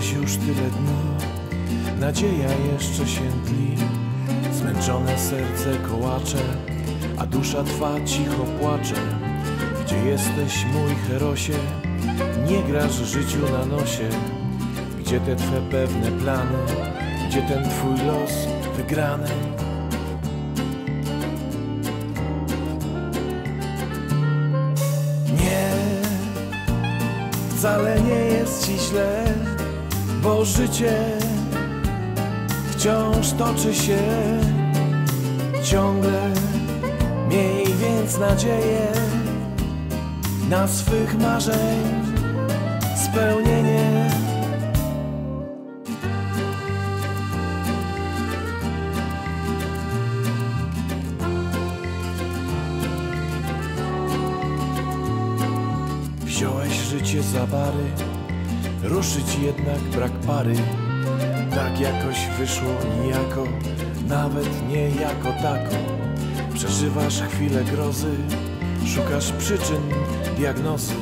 jesteś już tyle dni, nadzieja jeszcze się tli. Zmęczone serce kołacze, a dusza twa cicho płacze. Gdzie jesteś, mój herosie? Nie grasz życiu na nosie. Gdzie te twe pewne plany? Gdzie ten twój los wygrany? Nie, wcale nie jest ci źle, bo życie wciąż toczy się ciągle. Miej więc nadzieję na swych marzeń spełnienie. Wziąłeś życie za bary, ruszyć jednak brak pary. Tak jakoś wyszło nijako, nawet nie jako tako. Przeżywasz chwilę grozy, szukasz przyczyn, diagnozy,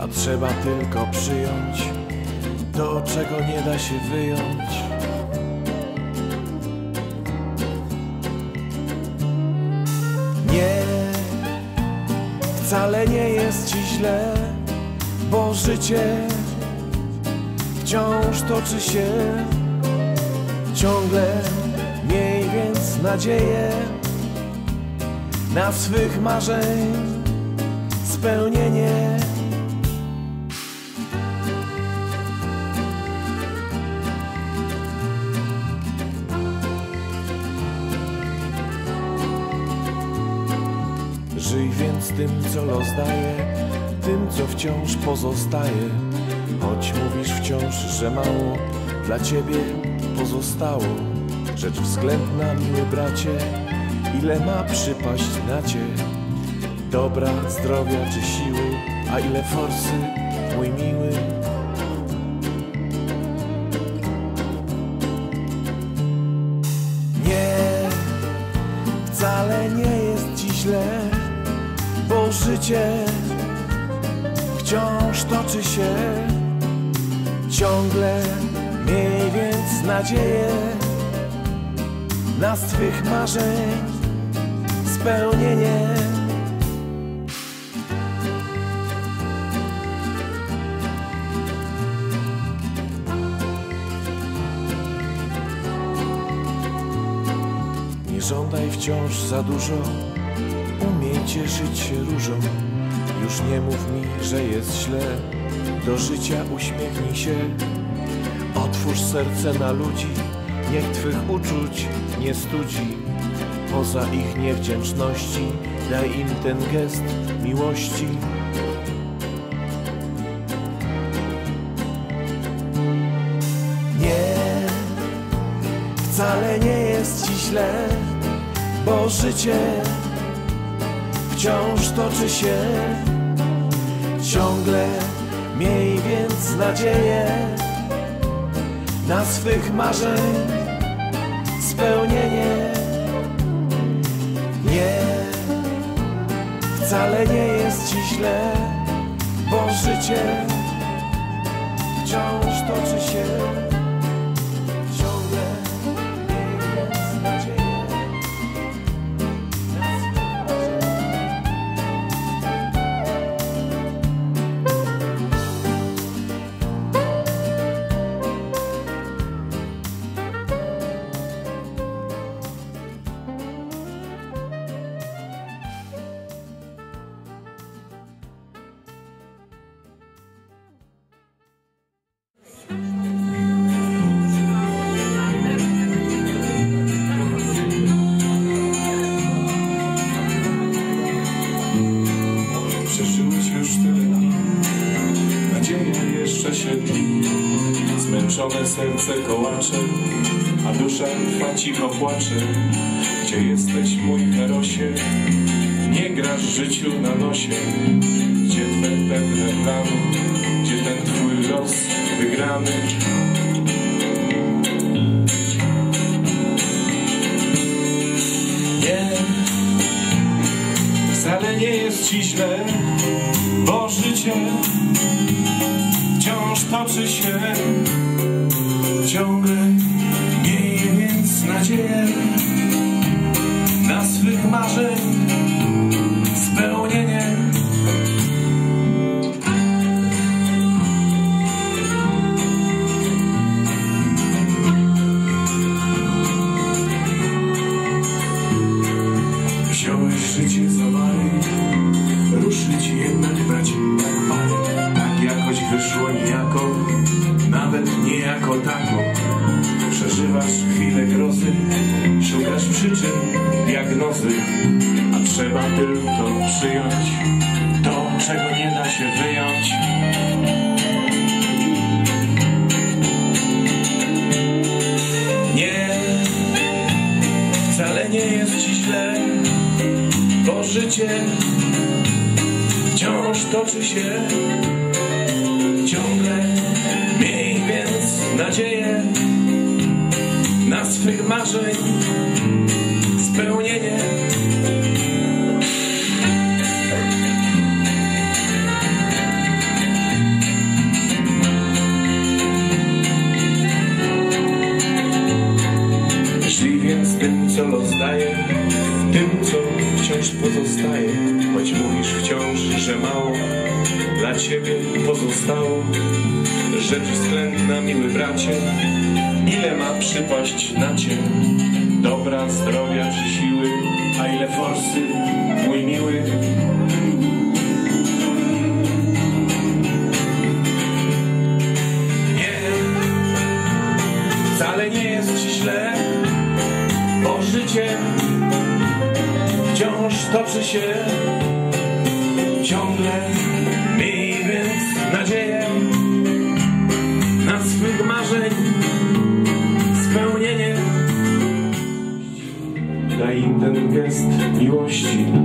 a trzeba tylko przyjąć to, czego nie da się wyjąć. Nie, wcale nie jest ci źle, bo życie wciąż toczy się ciągle. Miej więc nadzieję na swych marzeń spełnienie. Żyj więc tym, co los daje, tym, co wciąż pozostaje. Choć mówisz wciąż, że mało dla ciebie pozostało. Rzecz względna, miły bracie, ile ma przypaść na cię? Dobra, zdrowia czy siły, a ile forsy, mój miły? Nie, wcale nie jest ci źle, bo życie wciąż toczy się ciągle. Miej więc nadzieję na swych marzeń spełnienie. Nie żądaj wciąż za dużo, umiej cieszyć się różą. Już nie mów mi, że jest źle, do życia uśmiechnij się. Otwórz serce na ludzi, niech Twych uczuć nie studzi. Poza ich niewdzięczności, daj im ten gest miłości. Nie, wcale nie jest ci źle, bo życie wciąż toczy się ciągle. Miej więc nadzieję na swych marzeń spełnienie. Nie, wcale nie jest ci źle, bo życie wciąż toczy się jeszcze się. Zmęczone serce kołacze, a dusza twa cicho płacze. Gdzie jesteś, mój herosie? Nie grasz życiu na nosie. Gdzie twe pewne plany? Gdzie ten twój los wygrany? Nie, wcale nie jest ci źle, bo życie wciąż toczy się ciągle mieje więc nadzieję na swych marzeń spełnienie. Wziąłeś życie za ruszyć jednak brać jak pary. Jakoś wyszło niejako, nawet nie jako tako. Przeżywasz chwilę grozy, szukasz przyczyn, diagnozy, a trzeba tylko przyjąć to, czego nie da się wyjąć. Nie, wcale nie jest ci źle, bo życie wciąż toczy się. Nadzieję na swych marzeń spełnienie. Żyj więc tym, co los tym, co wciąż pozostaje, choć mówisz wciąż, że mało dla ciebie pozostało. Rzecz względna, miły bracie, ile ma przypaść na cię? Dobra, zdrowia czy siły, a ile forsy, mój miły? Nie, wcale nie jest ci źle, bo życie wciąż toczy się ciągle. Miej więc nadzieję gest miłości.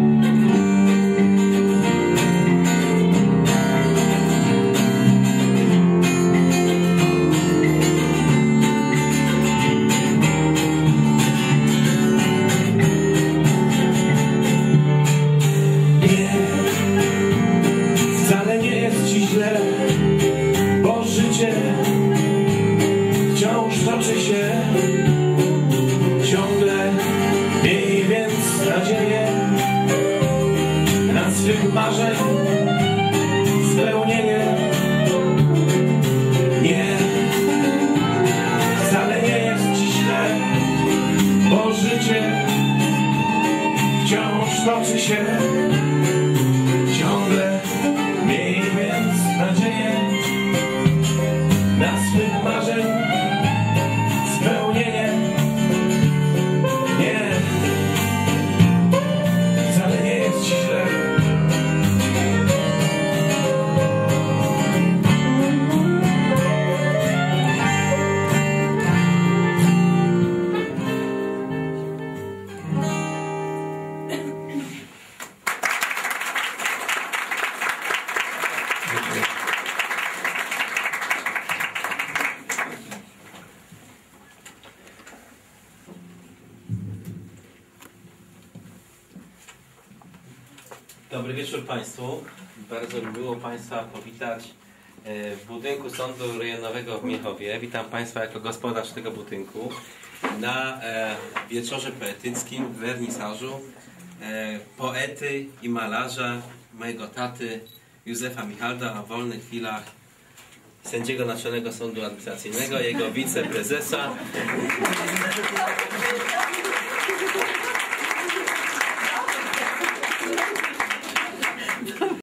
Dobry wieczór Państwu. Bardzo miło Państwa powitać e, w budynku Sądu Rejonowego w Miechowie. Witam Państwa jako gospodarz tego budynku na e, wieczorze poetyckim w wernisażu e, poety i malarza mojego taty Józefa Michalda, a w wolnych chwilach sędziego Naczelnego Sądu Administracyjnego, jego wiceprezesa